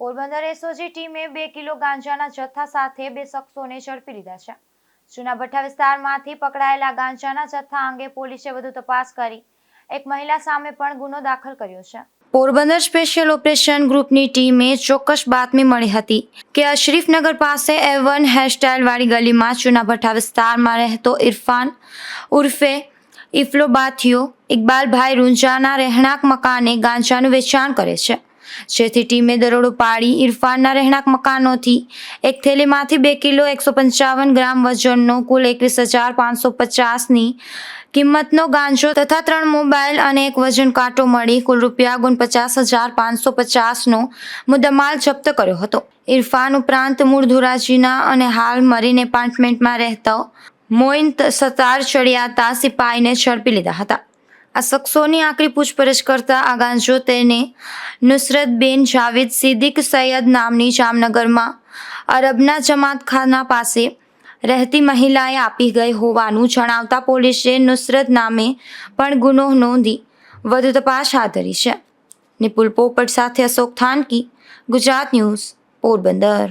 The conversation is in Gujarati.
પોરબંદર એસઓજી ટીમે બે કિલો ગાંજાના જથ્થા સાથે બે શખ્સોને ઝડપી લીધા છે. જૂનાભઠ્ઠા વિસ્તારમાંથી પકડાયેલા ગાંજાના જથ્થા અંગે પોલીસે વધુ તપાસ કરી. એક મહિલા સામે પણ ગુનો દાખલ કર્યો છે. પોરબંદર સ્પેશિયલ ઓપરેશન ગ્રુપની ટીમે ચોક્કસ બાતમી મળી હતી કે અશરીફનગર પાસે એવન વન હેરસ્ટાઇલવાળી ગલીમાં ચુનાભઠ્ઠા વિસ્તારમાં રહેતો ઇરફાન ઉર્ફે ઇફ્લોબાથિયો ઇકબાલભાઈ રૂંજાના રહેણાંક મકાને ગાંજાનું વેચાણ કરે છે. જેથી ટીમે દરોડો પાડી ઇરફાનના રહેણાંક મકાનોથી. એક થેલીમાંથી બે કિલો એકસો પંચાવન ગ્રામ વજનનો કુલ એકવીસ હજાર પાંચસો પચાસની કિંમતનો ગાંજો તથા ત્રણ મોબાઈલ અને એક વજન કાંટો મળી કુલ રૂપિયા ઓગણપચાસ હજાર પાંચસો પચાસનો મુદ્દામાલ જપ્ત કર્યો હતો. ઇરફાન ઉપરાંત મૂળ ધોરાજીના અને હાલ મરીન એપાર્ટમેન્ટમાં રહેતો મોઇન સતાર ચડિયાતા સિપાહીને ઝડપી લીધા હતા. આ શખ્સોની આકરી પૂછપરછ કરતા આ ગાંજો તેને નુસરતબેન જાવેદ સિદ્દીક સૈયદ નામની જામનગરમાં અરબના જમાતખાના પાસે રહેતી મહિલાએ આપી ગઈ હોવાનું જણાવતા પોલીસે નુસરત નામે પણ ગુનો નોંધી વધુ તપાસ હાથ ધરી છે. નિપુલ પોપટ સાથે અશોક થાનકી, ગુજરાત ન્યૂઝ પોરબંદર.